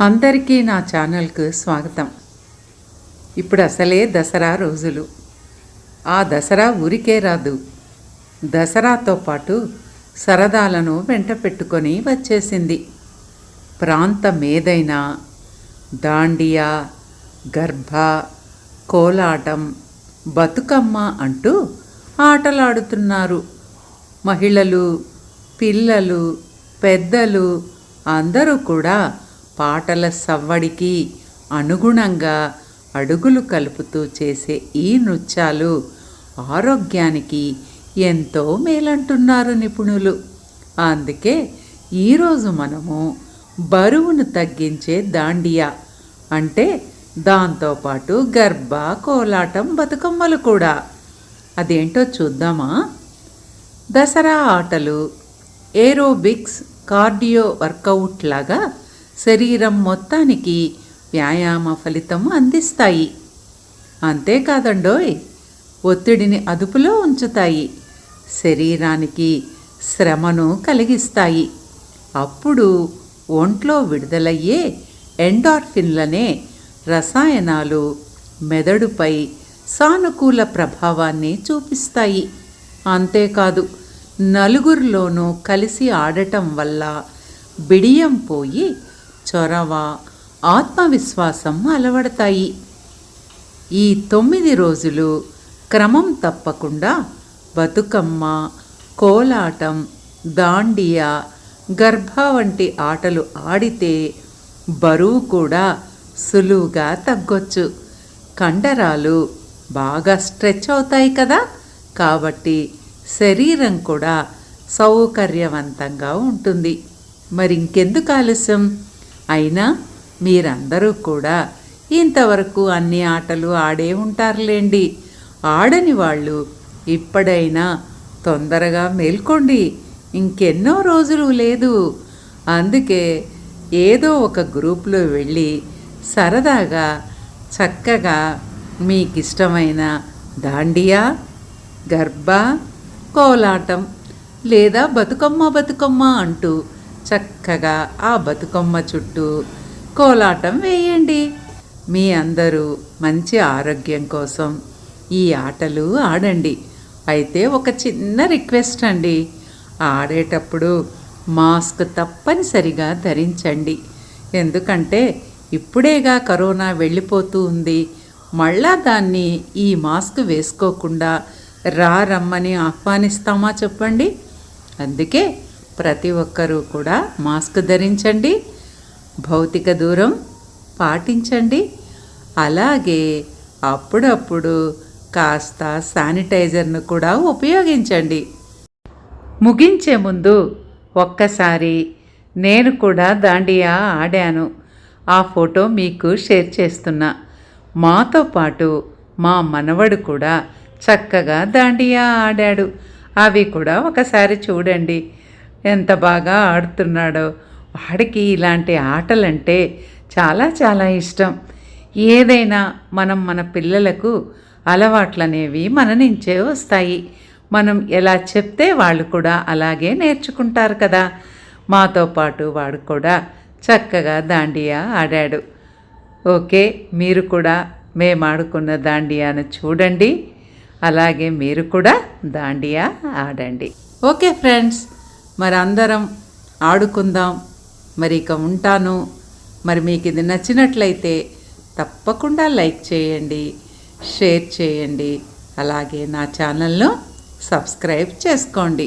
అందరికీ నా ఛానల్కు స్వాగతం. ఇప్పుడు అసలే దసరా రోజులు. ఆ దసరా ఊరికే రాదు. దసరాతో పాటు సరదాలను వెంట పెట్టుకొని వచ్చేసింది. ప్రాంతమేదైనా దాండియా గర్భ కోలాటం బతుకమ్మ అంటూ ఆటలాడుతున్నారు. మహిళలు పిల్లలు పెద్దలు అందరూ కూడా పాటల సవ్వడికి అనుగుణంగా అడుగులు కలుపుతూ చేసే ఈ నృత్యాలు ఆరోగ్యానికి ఎంతో మేలంటున్నారు నిపుణులు. అందుకే ఈరోజు మనము బరువును తగ్గించే దాండియా అంటే దాంతోపాటు గర్భ కోలాటం బతుకమ్మలు కూడా. అదేంటో చూద్దామా? దసరా ఆటలు ఏరోబిక్స్ కార్డియో వర్కౌట్ లాగా శరీరం మొత్తానికి వ్యాయామ ఫలితం అందిస్తాయి. అంతేకాదండోయ్ ఒత్తిడిని అదుపులో ఉంచుతాయి. శరీరానికి శ్రమను కలిగిస్తాయి. అప్పుడు ఒంట్లో విడుదలయ్యే ఎండార్ఫిన్లనే రసాయనాలు మెదడుపై సానుకూల ప్రభావాన్ని చూపిస్తాయి. అంతేకాదు నలుగురిలోనూ కలిసి ఆడటం వల్ల బిడియం పోయి చొరవ ఆత్మవిశ్వాసం అలవడతాయి. ఈ తొమ్మిది రోజులు క్రమం తప్పకుండా బతుకమ్మ కోలాటం దాండియా గర్భ వంటి ఆటలు ఆడితే బరువు కూడా సులువుగా తగ్గొచ్చు. కండరాలు బాగా స్ట్రెచ్ అవుతాయి కదా? కాబట్టి శరీరం కూడా సౌకర్యవంతంగా ఉంటుంది. మరి ఇంకెందుకు ఆలస్యం? అయినా మీరందరూ కూడా ఇంతవరకు అన్ని ఆటలు ఆడే ఉంటారులేండి. ఆడని వాళ్ళు ఇప్పుడైనా తొందరగా మేల్కోండి. ఇంకెన్నో రోజులు లేదు. అందుకే ఏదో ఒక గ్రూప్లో వెళ్ళి సరదాగా చక్కగా మీకిష్టమైన దాండియా గర్భ కోలాటం లేదా బతుకమ్మ బతుకమ్మ అంటూ చక్కగా ఆ బతుకమ్మ చుట్టూ కోలాటం వేయండి. మీ అందరూ మంచి ఆరోగ్యం కోసం ఈ ఆటలు ఆడండి. అయితే ఒక చిన్న రిక్వెస్ట్ అండి. ఆడేటప్పుడు మాస్క్ తప్పనిసరిగా ధరించండి. ఎందుకంటే ఇప్పుడేగా కరోనా వెళ్ళిపోతూ ఉంది. మళ్ళా దాన్ని ఈ మాస్క్ వేసుకోకుండా రా రమ్మని ఆహ్వానిస్తామా చెప్పండి? అందుకే ప్రతి ఒక్కరూ కూడా మాస్క్ ధరించండి భౌతిక దూరం పాటించండి. అలాగే అప్పుడప్పుడు కాస్త శానిటైజర్ను కూడా ఉపయోగించండి. ముగించే ముందు ఒక్కసారి నేను కూడా దాండియా ఆడాను. ఆ ఫోటో మీకు షేర్ చేస్తున్నా. మాతో పాటు మా మనవడు కూడా చక్కగా దాండియా ఆడాడు. అవి కూడా ఒకసారి చూడండి. ఎంత బాగా ఆడుతున్నాడో. వాడికి ఇలాంటి ఆటలంటే చాలా చాలా ఇష్టం. ఏదైనా మనం మన పిల్లలకు అలవాట్లనేవి మన నుంచే వస్తాయి. మనం ఎలా చెప్తే వాళ్ళు కూడా అలాగే నేర్చుకుంటారు కదా. మాతో పాటు వాడు కూడా చక్కగా దాండియా ఆడాడు. ఓకే మీరు కూడా మేము ఆడుకున్న దాండియాను చూడండి. అలాగే మీరు కూడా దాండియా ఆడండి. Okay friends. మరి అందరం ఆడుకుందాం. మరి ఇక ఉంటాను. మరి మీకు ఇది నచ్చినట్లయితే తప్పకుండా లైక్ చేయండి షేర్ చేయండి. అలాగే నా ఛానల్ను సబ్స్క్రైబ్ చేసుకోండి.